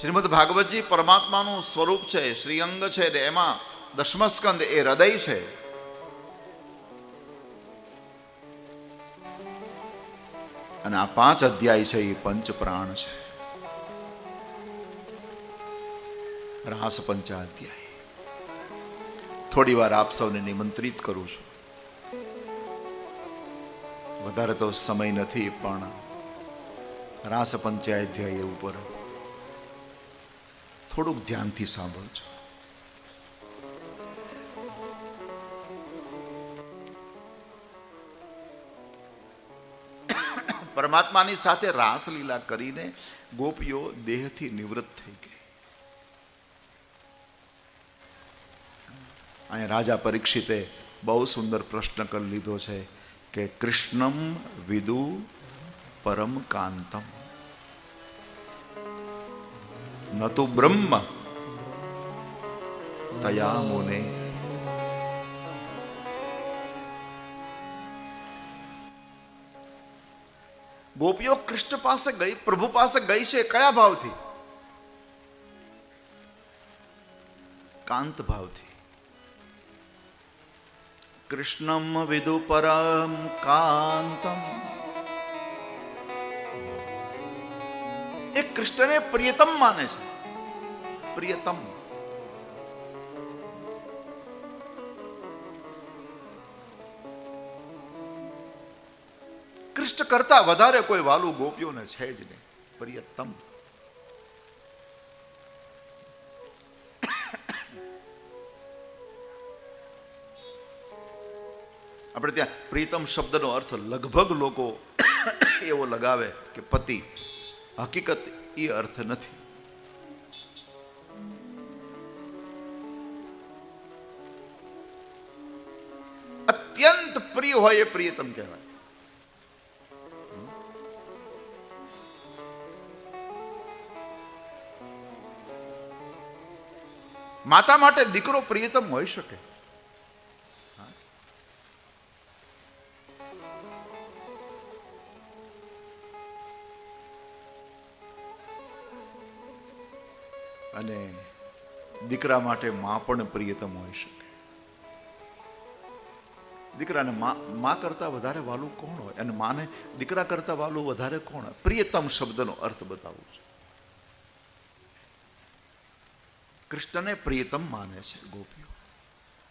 શ્રીમદ ભાગવતજી પરમાત્માનું સ્વરૂપ છે, શ્રીઅંગ છે ને એમાં દશમસ્કંદ એ હૃદય છે. અને આ પાંચ અધ્યાય છે એ પંચ પ્રાણ છે. રાસ પંચાધ્યાય. થોડી વાર આપ સૌને નિમંત્રિત કરું છું. વધારે તો સમય નથી, પણ રાસ પંચાધ્યાય ઉપર થોડુંક ધ્યાનથી સાંભળજો. પરમાત્માની સાથે રાસલીલા કરીને ગોપીઓ દેહથી નિવૃત્ત થઈ ગઈ. અહીંયા રાજા પરીક્ષિતે બહુ સુંદર પ્રશ્ન કરી લીધો છે કે કૃષ્ણમ વિદુ પરમ કાંતમ. નતુ બ્રહ્મ તયા મુને ગોપીઓ કૃષ્ણ પાસે ગઈ પ્રભુ પાસે ગઈ છે કયા ભાવથી કાંત ભાવથી કૃષ્ણમ વિદુ પરમ કાંતમ કૃષ્ણને પ્રિયતમ માને છે. પ્રિયતમ. કૃષ્ણ કરતા વધારે કોઈ વાલું ગોપીઓને છે જ નહીં. પ્રિયતમ. આપણે ત્યાં પ્રીતમ શબ્દનો અર્થ લગભગ લોકો એવો લગાવે કે પતિ હકીકત એ અર્થ નથી. અત્યંત પ્રિય હોય એ પ્રિયતમ કહેવાય. માતા માટે દીકરો પ્રિયતમ હોઈ શકે. અને દીકરા માટે મા પણ પ્રિયતમ હોઈ શકે દીકરાને મા કરતા વધારે વાલું કોણ હોય? અને માને દીકરા કરતા વાલું વધારે કોણ હોય? પ્રિયતમ શબ્દનો અર્થ બતાવું છું. કૃષ્ણને પ્રિયતમ માને છે, ગોપીઓ.